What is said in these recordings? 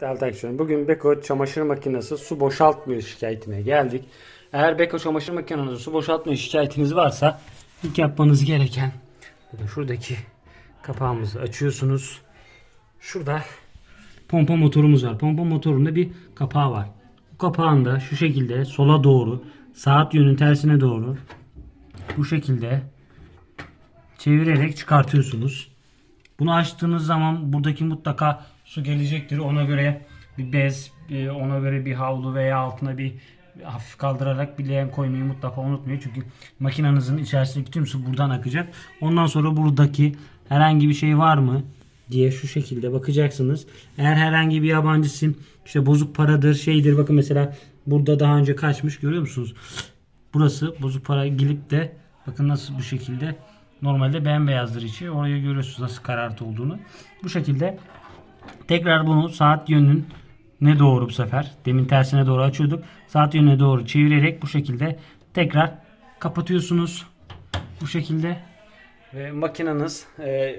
Takipçilerim, bugün Beko çamaşır makinesi su boşaltmıyor şikayetine geldik. Eğer Beko çamaşır makinesi su boşaltmıyor şikayetiniz varsa ilk yapmanız gereken şuradaki kapağımızı açıyorsunuz. Şurada pompa motorumuz var. Pompa motorunda bir kapağı var. Bu kapağın da şu şekilde sola doğru saat yönün tersine doğru bu şekilde çevirerek çıkartıyorsunuz. Bunu açtığınız zaman buradaki mutlaka su gelecektir. Ona göre bir bez, bir- ona göre bir havlu veya altına bir hafif kaldırarak bir leğen koymayı mutlaka unutmayın. Çünkü makinenizin içerisindeki tüm su buradan akacak. Ondan sonra buradaki herhangi bir şey var mı diye şu şekilde bakacaksınız. Eğer herhangi bir yabancı sim işte bozuk paradır şeydir bakın mesela burada daha önce kaçmış görüyor musunuz? Burası bozuk para gelip de bakın nasıl bu şekilde normalde bembeyazdır içi. Orayı görüyorsunuz nasıl karartı olduğunu. Bu şekilde tekrar bunu saat yönünün ne doğru bu sefer. Demin tersine doğru açıyorduk. Saat yönüne doğru çevirerek bu şekilde tekrar kapatıyorsunuz. Bu şekilde ve makineniz e,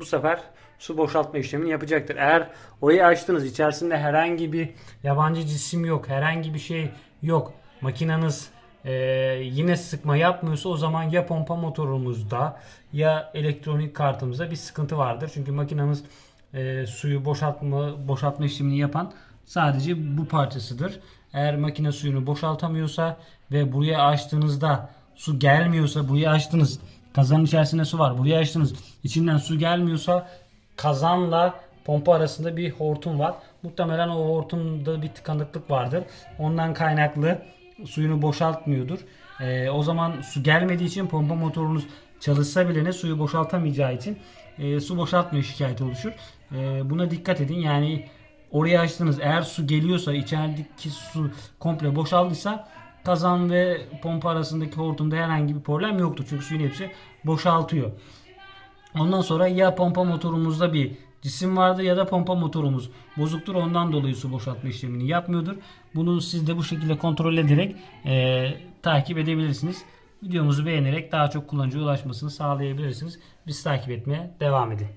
bu sefer su boşaltma işlemini yapacaktır. Eğer orayı açtınız içerisinde herhangi bir yabancı cisim yok, herhangi bir şey yok. Makineniz e, yine sıkma yapmıyorsa o zaman ya pompa motorumuzda ya elektronik kartımızda bir sıkıntı vardır. Çünkü makinemiz e, suyu boşaltma boşaltma işlemini yapan sadece bu parçasıdır. Eğer makine suyunu boşaltamıyorsa ve buraya açtığınızda su gelmiyorsa buraya açtınız kazanın içerisinde su var buraya açtınız içinden su gelmiyorsa kazanla pompa arasında bir hortum var. Muhtemelen o hortumda bir tıkanıklık vardır. Ondan kaynaklı suyunu boşaltmıyordur. Ee, o zaman su gelmediği için pompa motorunuz çalışsa bile ne suyu boşaltamayacağı için e, su boşaltmıyor şikayeti oluşur. E, buna dikkat edin. Yani oraya açtınız eğer su geliyorsa içerideki su komple boşaldıysa kazan ve pompa arasındaki hortumda herhangi bir problem yoktur. Çünkü suyun hepsi boşaltıyor. Ondan sonra ya pompa motorumuzda bir cisim vardı ya da pompa motorumuz bozuktur. Ondan dolayı su boşaltma işlemini yapmıyordur. Bunu siz de bu şekilde kontrol ederek e, takip edebilirsiniz. Videomuzu beğenerek daha çok kullanıcıya ulaşmasını sağlayabilirsiniz. Biz takip etmeye devam edin.